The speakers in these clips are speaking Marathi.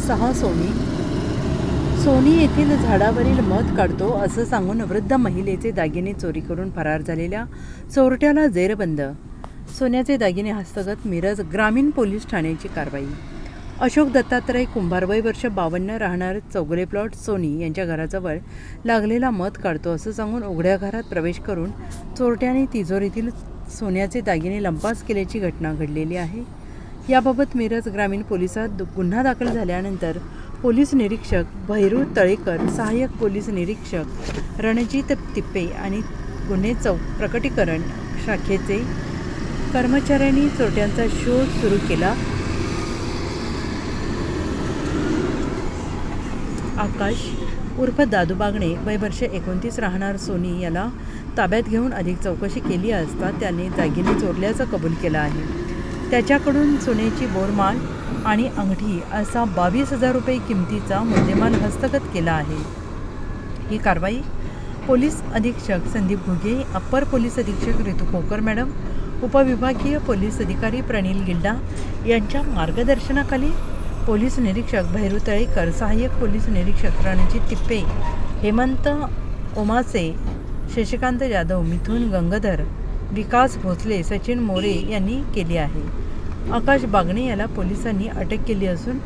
सहा सोनी. सोनी येथील झाडावरील मध काढतो असं सांगून वृद्ध महिलेचे दागिने चोरी करून फरार झालेल्या चोरट्याला जेरबंद सोन्याचे दागिने हस्तगत मिरज ग्रामीण पोलीस ठाण्याची कारवाई. अशोक दत्तात्रय कुंभार वय वर्ष बावन्न राहणार चौगले प्लॉट सोनी यांच्या घराजवळ लागलेला मध काढतो असं सांगून उघड्या घरात प्रवेश करून चोरट्याने तिजोरीतील सोन्याचे दागिने लंपास केल्याची घटना घडलेली आहे. याबाबत मिरज ग्रामीण पोलिसात गुन्हा दाखल झाल्यानंतर पोलीस निरीक्षक भैरू तळेकर सहाय्यक पोलीस निरीक्षक रणजित तिप्पे आणि गुन्हे चौक प्रकटीकरण शाखेचे कर्मचाऱ्यांनी चोरट्यांचा शोध सुरू केला. आकाश उर्फ दादू बागणे वय वर्ष एकोणतीस राहणार सोनी याला ताब्यात घेऊन अधिक चौकशी केली असता त्याने दागिने चोरल्याचं कबूल केलं आहे. त्याच्याकडून सोन्याची बोरमाळ आणि अंगठी असा बावीस हजार रुपये किमतीचा मुद्देमाल हस्तगत केला आहे. ही कारवाई पोलीस अधीक्षक संदीप घुगे अप्पर पोलीस अधीक्षक ऋतू खोकर मॅडम उपविभागीय पोलीस अधिकारी प्रणील गिल्डा यांच्या मार्गदर्शनाखाली पोलीस निरीक्षक भैरू तळेकर सहाय्यक पोलीस निरीक्षक रणजित तिप्पे हेमंत ओमासे शशिकांत जाधव मिथुन गंगाधर विकास भोसले सचिन मोरे यांनी केली आहे. आकाश बागणे याला पोलिसांनी अटक केली असून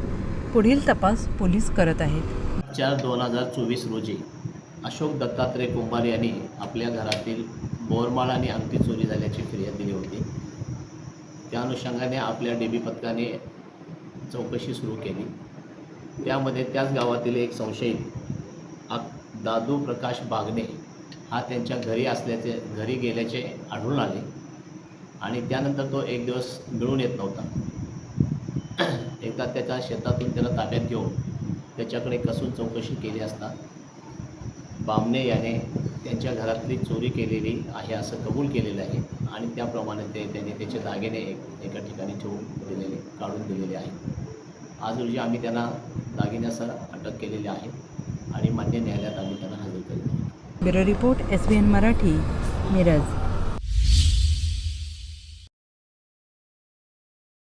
पुढील तपास पोलीस करत आहेत. चार दोन हजार चोवीस रोजी अशोक दत्तात्रय कुंभार यांनी आपल्या घरातील बोरमाळ आणि अंगठी चोरी झाल्याची फिर्याद दिली होती. त्या अनुषंगाने आपल्या डी बी पथकाने चौकशी सुरू केली. त्यामध्ये त्याच गावातील एक संशयित आ दादू प्रकाश बागणे हा त्यांच्या घरी असल्याचे घरी गेल्याचे आढळून आले. आणि त्यानंतर तो एक दिवस मिळून येत नव्हता. एकदा त्याच्या शेतातून त्याला ताब्यात घेऊन त्याच्याकडे कसून चौकशी केली असता बामणे याने त्यांच्या घरातली चोरी केलेली आहे असं कबूल केलेलं आहे आणि त्याप्रमाणे ते त्यांनी त्याचे दागिने एक एका ठिकाणी ठेवून दिलेले काढून दिलेले आहे आज रोजी आम्ही त्यांना दागिन्यासह अटक केलेली आहे आणि मान्य न्यायालयात आम्ही त्यांना हजर केले bureau report S B N Marathi Miraj.